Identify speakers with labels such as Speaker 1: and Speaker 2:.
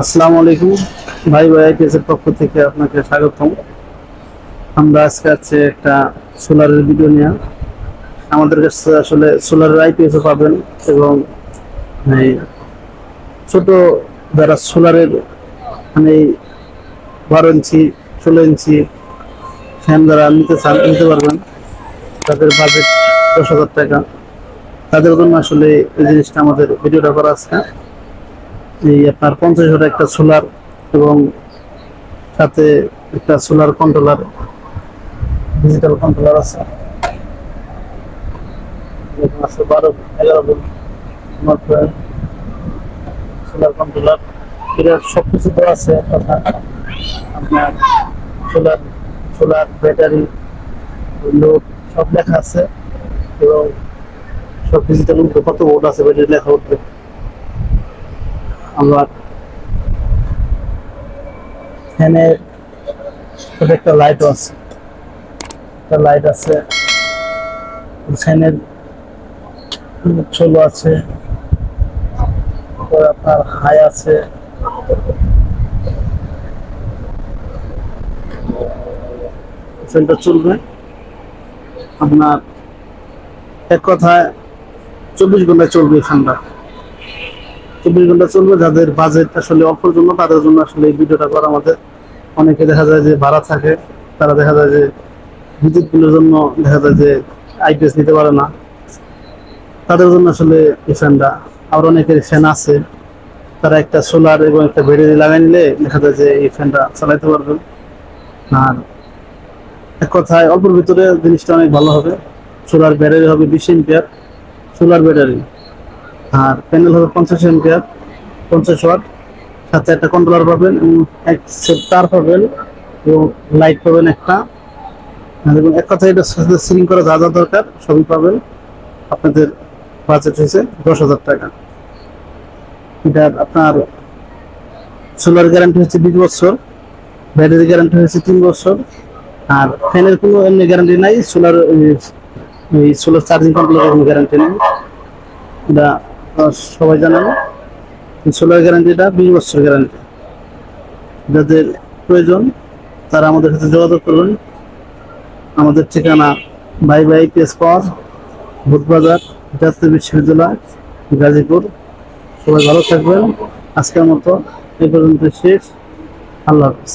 Speaker 1: আসসালামু আলাইকুম। ভাই ভাই আইপিএসের পক্ষ থেকে আপনাকে স্বাগতম। আমরা আজকে আছে একটা সোলারের ভিডিও নিয়ে। আমাদের কাছে আসলে সোলারের আইপিএসও পাবেন এবং ছোট যারা সোলারের মানে বারো ইঞ্চি, ষোলো ইঞ্চি ফ্যান যারা নিতে চান, নিতে পারবেন। তাদের বাজেট দশ হাজার টাকা। তাদের জন্য আসলে এই জিনিসটা আমাদের ভিডিওটা করা আজকে। এই আপনার পঞ্চাশ হাজার একটা সোলার এবং সাথে একটা সোলার কন্ট্রোলার ডিজিটাল কন্ট্রোলার আছে। এগারো সোলার কন্ট্রোলার সব আছে, আপনার সোলার সোলার ব্যাটারি সব লেখা আছে। এবং সব ডিজিটাল কত ভোল্ট আছে ব্যাটারি লেখা উঠবে। আমরা ফ্যানের ছোট একটা লাইটও আছে। একটা লাইট আছে। ফ্যানের চলো আছে। আপনার হাই আছে। ফ্যানটা চলবে। আপনার এক কথায় চব্বিশ ঘন্টায় চলবে ফ্যানটা চব্বিশ ঘণ্টা চলবে, যাদের বাজেট আসলে অল্পর জন্য, তাদের জন্য আসলে এই ভিডিওটা করা আমাদের অনেকে দেখা যায় যে ভাড়া থাকে, তারা দেখা যায় যে বিদ্যুৎ বিলের জন্য দেখা যায় যে আইপিএস নিতে পারে না। তাদের জন্য আসলে এই ফ্যানটা, আবার অনেকের ফ্যান আছে, তারা একটা সোলার এবং একটা ব্যাটারি লাগাই নিলে দেখা যায় যে এই ফ্যানটা চালাইতে পারবেন আর এক কথায়, অল্পর ভিতরে জিনিসটা অনেক ভালো হবে। সোলার ব্যাটারি হবে বিশ এম্পিয়ার সোলার ব্যাটারি আর প্যানেল হবে পঞ্চাশ এম্পিয়ার পঞ্চাশ ওয়াট সাথে একটা কন্ট্রোলার পাবেন এবং এক সেট তার পাবেন এবং লাইট পাবেন একটা। এবং এক কথায় এটা সাথে সিলিং করা যা যা দরকার সবই পাবেন। আপনাদের বাজেট হয়েছে দশ হাজার টাকা। এটার আপনার সোলার গ্যারান্টি হচ্ছে বিশ বছর ব্যাটারি গ্যারান্টি হচ্ছে তিন বছর। আর ফ্যানের কোনো এমনি গ্যারান্টি নাই সোলার এই সোলার চার্জিং কন্ট্রোলারের কোনো গ্যারান্টি নেই। এটা সবাই জানেন সোলার গ্যারান্টিটা, বিশ বছর গ্যারান্টি। যাদের প্রয়োজন, তারা আমাদের সাথে যোগাযোগ করবেন। আমাদের ঠিকানা বাই বাই পিএস পাওয়ার ভূতবাজার জাতীয় বিশ্ববিদ্যালয়, গাজীপুর। সবাই ভালো থাকবেন। আজকের মতো এই পর্যন্ত শেষ। আল্লাহ হাফিজ।